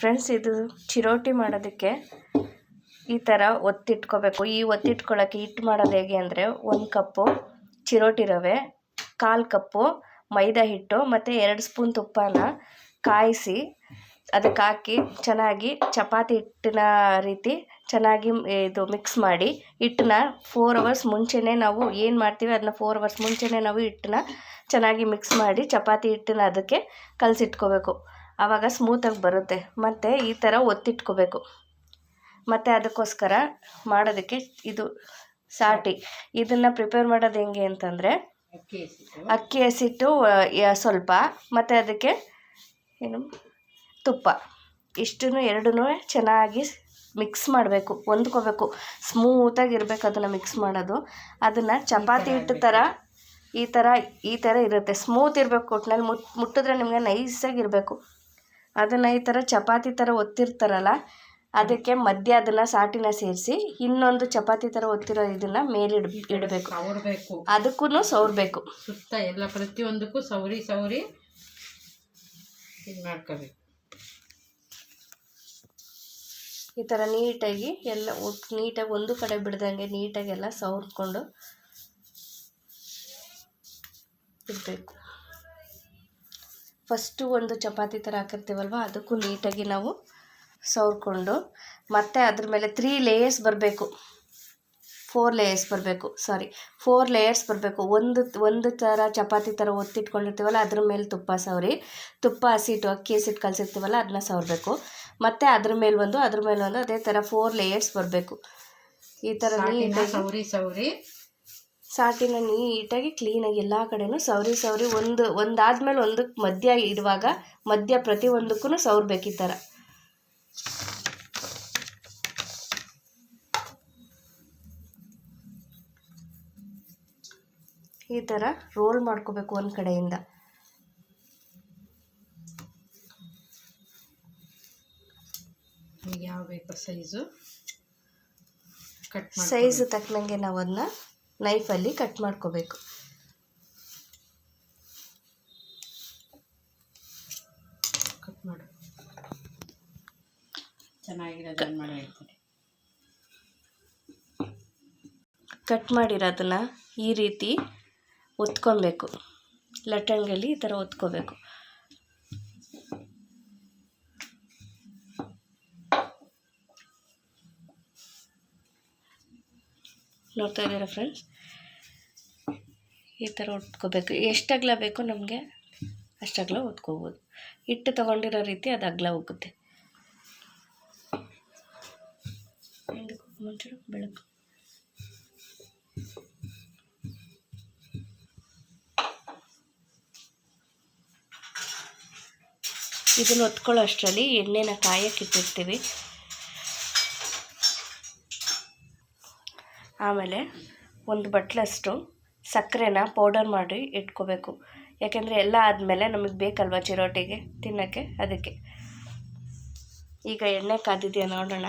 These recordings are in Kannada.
ಫ್ರೆಂಡ್ಸ್ ಇದು ಚಿರೋಟಿ ಮಾಡೋದಕ್ಕೆ ಈ ಥರ ಒತ್ತಿಟ್ಕೋಬೇಕು. ಈ ಒತ್ತಿಟ್ಕೊಳ್ಳೋಕ್ಕೆ ಹಿಟ್ಟು ಮಾಡೋದು ಹೇಗೆ ಅಂದರೆ ಒಂದು ಕಪ್ಪು ಚಿರೋಟಿ ರವೆ, ಕಾಲು ಕಪ್ಪು ಮೈದಾ ಹಿಟ್ಟು ಮತ್ತು ಎರಡು ಸ್ಪೂನ್ ತುಪ್ಪನ ಕಾಯಿಸಿ ಅದಕ್ಕೆ ಹಾಕಿ ಚೆನ್ನಾಗಿ ಚಪಾತಿ ಹಿಟ್ಟಿನ ರೀತಿ ಚೆನ್ನಾಗಿ ಇದು ಮಿಕ್ಸ್ ಮಾಡಿ ಹಿಟ್ಟನ್ನ ಫೋರ್ ಅವರ್ಸ್ ಮುಂಚೆನೇ ನಾವು ಏನು ಮಾಡ್ತೀವಿ ಅದನ್ನ ಫೋರ್ ಅವರ್ಸ್ ಮುಂಚೆನೇ ನಾವು ಹಿಟ್ಟನ್ನ ಚೆನ್ನಾಗಿ ಮಿಕ್ಸ್ ಮಾಡಿ ಚಪಾತಿ ಹಿಟ್ಟನ್ನ ಅದಕ್ಕೆ ಕಲಸಿಟ್ಕೋಬೇಕು. ಆವಾಗ ಸ್ಮೂತಾಗಿ ಬರುತ್ತೆ. ಮತ್ತು ಈ ಥರ ಒತ್ತಿಟ್ಕೋಬೇಕು. ಮತ್ತು ಅದಕ್ಕೋಸ್ಕರ ಮಾಡೋದಕ್ಕೆ ಇದು ಸಾಟಿ. ಇದನ್ನು ಪ್ರಿಪೇರ್ ಮಾಡೋದು ಹೆಂಗೆ ಅಂತಂದರೆ ಅಕ್ಕಿ ಹಸಿಟ್ಟು ಸ್ವಲ್ಪ. ಮತ್ತು ಅದಕ್ಕೆ ಏನು? ತುಪ್ಪ. ಇಷ್ಟನ್ನು ಎರಡೂ ಚೆನ್ನಾಗಿ ಮಿಕ್ಸ್ ಮಾಡಬೇಕು. ಹೊಂದ್ಕೋಬೇಕು. ಸ್ಮೂತಾಗಿ ಇರಬೇಕು ಅದನ್ನು ಮಿಕ್ಸ್ ಮಾಡೋದು. ಅದನ್ನು ಚಪಾತಿ ಹಿಟ್ಟು ಥರ ಈ ಥರ ಈ ಥರ ಇರುತ್ತೆ. ಸ್ಮೂತ್ ಇರಬೇಕು. ಒಟ್ಟಿನಲ್ಲಿ ಮುಟ್ ಮುಟ್ಟಿದ್ರೆ ನಿಮಗೆ ನೈಸಾಗಿ ಇರಬೇಕು. ಅದನ್ನು ಈ ಥರ ಚಪಾತಿ ಥರ ಒತ್ತಿರ್ತಾರಲ್ಲ ಅದಕ್ಕೆ ಮಧ್ಯ ಅದನ್ನು ಸಾಟಿನ ಸೇರಿಸಿ ಇನ್ನೊಂದು ಚಪಾತಿ ಥರ ಒತ್ತಿರೋ ಇದನ್ನು ಮೇಲಿಡ್ ಇಡಬೇಕು. ಸವರ್ಬೇಕು. ಅದಕ್ಕೂ ಸವರ್ಬೇಕು. ಸುತ್ತ ಎಲ್ಲ ಪ್ರತಿಯೊಂದಕ್ಕೂ ಸವರಿ ಸವರಿ ಇದು ಮಾಡ್ಕೋಬೇಕು. ಈ ಥರ ನೀಟಾಗಿ ಎಲ್ಲ ನೀಟಾಗಿ ಒಂದು ಕಡೆ ಬಿಡ್ದಂಗೆ ನೀಟಾಗಿ ಎಲ್ಲ ಸವರ್ಕೊಂಡು ಇಡಬೇಕು. ಫಸ್ಟು ಒಂದು ಚಪಾತಿ ಥರ ಹಾಕಿರ್ತೀವಲ್ವ? ಅದಕ್ಕೂ ನೀಟಾಗಿ ನಾವು ಸವರ್ಕೊಂಡು ಮತ್ತು ಅದ್ರ ಮೇಲೆ ತ್ರೀ ಲೇಯರ್ಸ್ ಬರಬೇಕು. ಫೋರ್ ಲೇಯರ್ಸ್ ಬರಬೇಕು ಸಾರಿ ಫೋರ್ ಲೇಯರ್ಸ್ ಬರಬೇಕು. ಒಂದು ಒಂದು ಥರ ಚಪಾತಿ ಥರ ಒತ್ತಿಟ್ಕೊಂಡಿರ್ತೀವಲ್ಲ ಅದ್ರ ಮೇಲೆ ತುಪ್ಪ ಸವರಿ. ತುಪ್ಪ ಹಸಿಟ್ಟು ಅಕ್ಕಿ ಹಸಿಟ್ಟು ಕಲಸಿರ್ತೀವಲ್ಲ ಅದನ್ನ ಸವರಬೇಕು. ಮತ್ತು ಅದ್ರ ಮೇಲೆ ಒಂದು ಅದ್ರ ಮೇಲೆ ಒಂದು ಅದೇ ಥರ ಫೋರ್ ಲೇಯರ್ಸ್ ಬರಬೇಕು. ಈ ಥರ ನೀಟಾಗಿ ಸವರಿ ಸವರಿ. ಸಾಟಿನ ನೀಟಾಗಿ ಕ್ಲೀನಾಗಿ ಎಲ್ಲ ಕಡೆನೂ ಸವರಿ ಸವರಿ ಒಂದು ಒಂದಾದ್ಮೇಲೆ ಒಂದಕ್ಕೆ ಮಧ್ಯ ಇಡುವಾಗ ಮಧ್ಯ ಪ್ರತಿಯೊಂದಕ್ಕೂ ಸವರ್ಬೇಕು ಈ ಥರ ಈ ಥರ ರೋಲ್ ಮಾಡ್ಕೋಬೇಕು ಒಂದು ಕಡೆಯಿಂದ. ಯಾವ ಬೇಕೋ ಸೈಜು ಕಟ್ ಸೈಜ್ ತಕ್ಕನಂಗೆ ನಾವು ಅದನ್ನ ನೈಫಲ್ಲಿ ಕಟ್ ಮಾಡ್ಕೋಬೇಕು. ಕಟ್ ಮಾಡು. ಚೆನ್ನಾಗಿರೋದನ್ನ ಮಾಡಿ ಹೇಳ್ತೀನಿ ಕಟ್ ಮಾಡಿರೋದನ್ನ ಈ ರೀತಿ ಒತ್ಕೊಬೇಕು. ಲಟ್ಟಣಿಗೆಲ್ಲಿ ಈ ಥರ ಒತ್ಕೋಬೇಕು. ನೋಡ್ತಾ ಇದ್ದೀರ ಫ್ರೆಂಡ್ಸ್ ಈ ಥರ ಉಟ್ಕೋಬೇಕು. ಎಷ್ಟು ಅಗಲ ಬೇಕೋ ನಮಗೆ? ಅಷ್ಟು ಅಗಲ ಒತ್ಕೋಬೋದು ಹಿಟ್ಟು ತೊಗೊಂಡಿರೋ ರೀತಿ ಅದು ಅಗಲ ಹೋಗುತ್ತೆ ಬೆಳಕು. ಇದನ್ನು ಹೊತ್ಕೊಳ್ಳೋ ಅಷ್ಟರಲ್ಲಿ ಎಣ್ಣೆನ ಕಾಯಕ್ಕೆ ಇಟ್ಟಿರ್ತೀವಿ. ಆಮೇಲೆ ಒಂದು ಬಟ್ಲಷ್ಟು ಸಕ್ಕರೆನ ಪೌಡರ್ ಮಾಡಿ ಇಟ್ಕೋಬೇಕು. ಯಾಕೆಂದರೆ ಎಲ್ಲ ಆದಮೇಲೆ ನಮಗೆ ಬೇಕಲ್ವ ಚಿರೋಟಿಗೆ ತಿನ್ನೋಕ್ಕೆ? ಅದಕ್ಕೆ. ಈಗ ಎಣ್ಣೆ ಕಾದಿದೆಯಾ ನೋಡೋಣ.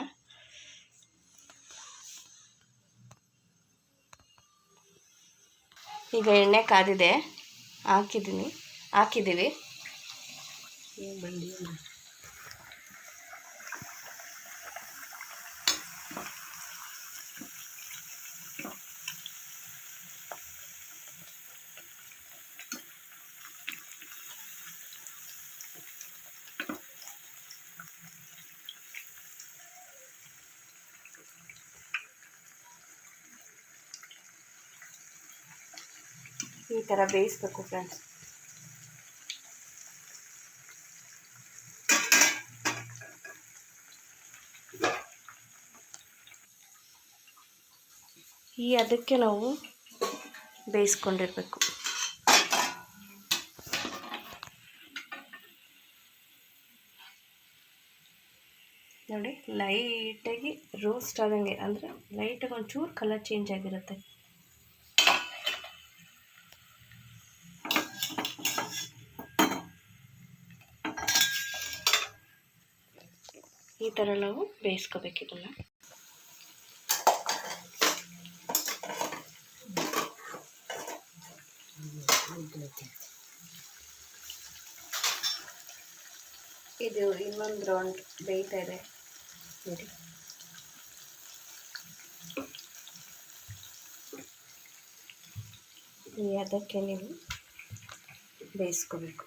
ಈಗ ಎಣ್ಣೆ ಕಾದಿದೆ. ಹಾಕಿದ್ದೀನಿ. ಹಾಕಿದ್ದೀವಿ. ಈ ಥರ ಬೇಯಿಸ್ಬೇಕು ಫ್ರೆಂಡ್ಸ್ ಈ ಅದಕ್ಕೆ ನಾವು ಬೇಯಿಸ್ಕೊಂಡಿರಬೇಕು. ನೋಡಿ ಲೈಟಾಗಿ ರೋಸ್ಟ್ ಆದಂಗೆ, ಅಂದರೆ ಲೈಟಾಗಿ ಒಂಚೂರು ಕಲರ್ ಚೇಂಜ್ ಆಗಿರುತ್ತೆ. ಈ ಥರ ನಾವು ಬೇಯಿಸ್ಕೋಬೇಕು ಇದನ್ನು ಇದು ಇನ್ನೊಂದು ರೌಂಡ್ ಬೇಯ್ತಾ ಇದೆ. ನೋಡಿ. ಅದಕ್ಕೆ ನೀವು ಬೇಯಿಸ್ಕೋಬೇಕು.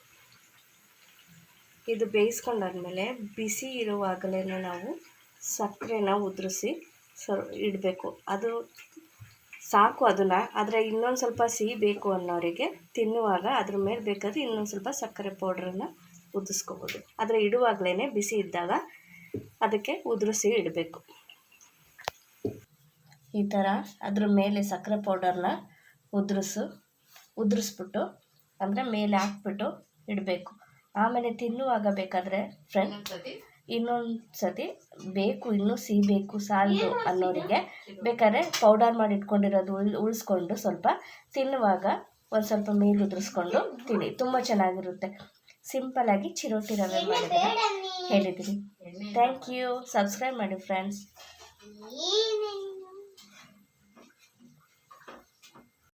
ಇದು ಬೇಯಿಸ್ಕೊಂಡಾದ್ಮೇಲೆ ಬಿಸಿ ಇರುವಾಗಲೇ ನಾವು ಸಕ್ಕರೆನ ಉದುರಿಸಿ ಸರ್ ಇಡಬೇಕು. ಅದು ಸಾಕು ಅದನ್ನು, ಆದರೆ ಇನ್ನೊಂದು ಸ್ವಲ್ಪ ಸಿಹಿ ಬೇಕು ಅನ್ನೋರಿಗೆ ತಿನ್ನುವಾಗ ಅದ್ರ ಮೇಲೆ ಬೇಕಾದ್ರೆ ಇನ್ನೊಂದು ಸ್ವಲ್ಪ ಸಕ್ಕರೆ ಪೌಡ್ರನ್ನ ಉದಿಸ್ಕೋಬೋದು. ಆದರೆ ಇಡುವಾಗಲೇ ಬಿಸಿ ಇದ್ದಾಗ ಅದಕ್ಕೆ ಉದುರಿಸಿ ಇಡಬೇಕು. ಈ ಥರ ಅದ್ರ ಮೇಲೆ ಸಕ್ಕರೆ ಪೌಡರ್ನ ಉದುರಿಸು, ಉದುರಿಸ್ಬಿಟ್ಟು, ಅಂದರೆ ಮೇಲೆ ಹಾಕ್ಬಿಟ್ಟು ಇಡಬೇಕು. ಆಮೇಲೆ ತಿನ್ನುವಾಗ ಬೇಕಾದರೆ ಫ್ರೆಂಡ್ ಇನ್ನೊಂದ್ಸತಿ? ಇನ್ನೊಂದು ಸತಿ ಬೇಕು ಇನ್ನೂ ಸಿಹಿ ಬೇಕು ಸಾಲದು ಅನ್ನೋರಿಗೆ ಬೇಕಾದ್ರೆ ಪೌಡರ್ ಮಾಡಿ ಇಟ್ಕೊಂಡಿರೋದು ಉಳ್ ಉಳಿಸ್ಕೊಂಡು ಸ್ವಲ್ಪ ತಿನ್ನುವಾಗ ಒಂದು ಸ್ವಲ್ಪ ಮೇಲೆ ಉದುರಿಸ್ಕೊಂಡು ತಿನ್ನಿ. ತುಂಬ ಚೆನ್ನಾಗಿರುತ್ತೆ. ಸಿಂಪಲಾಗಿ ಚಿರೋಟಿ ರವೆ ಮಾಡಿದ್ರೆ ಹೇಳಿದ್ದೀನಿ. ಥ್ಯಾಂಕ್ ಯು ಸಬ್ಸ್ಕ್ರೈಬ್ ಮಾಡಿ ಫ್ರೆಂಡ್ಸ್